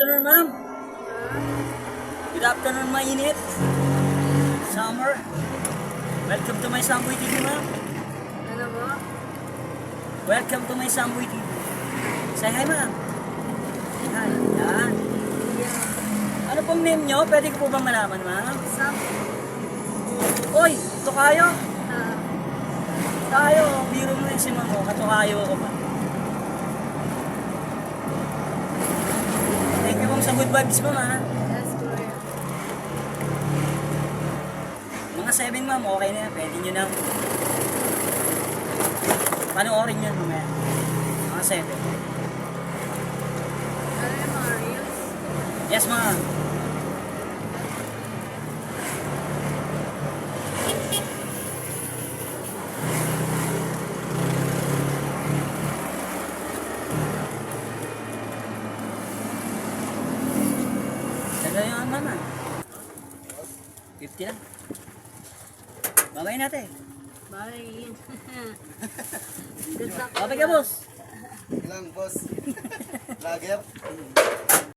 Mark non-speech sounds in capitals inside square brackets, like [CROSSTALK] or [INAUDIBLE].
afternoon, ma'am. Good afternoon, mainit. Summer. Welcome to my Samboy TV, ma'am. Ano mo? Welcome to my Samboy TV. Say hi, ma'am. Hi. Yan. Ano pong name nyo? Pwede ko po bang malaman, ma'am? Sam? Oy, Tokayo. Ah, Tayo, biro mo yung si ma'am ko. Katukayo ko ba? Good vibes, ma'am, ha? yes, kuya. Mga 7 ma'am, okay na yan. Pwede nyo nang panoorin yan mamaya. Mga 7. Ano? Yes ma'am. Yung mama. 50 lang. Babay natin. Bye. Good luck. [LAUGHS] Babay ka boss. Ilang boss? [LAUGHS] Lager?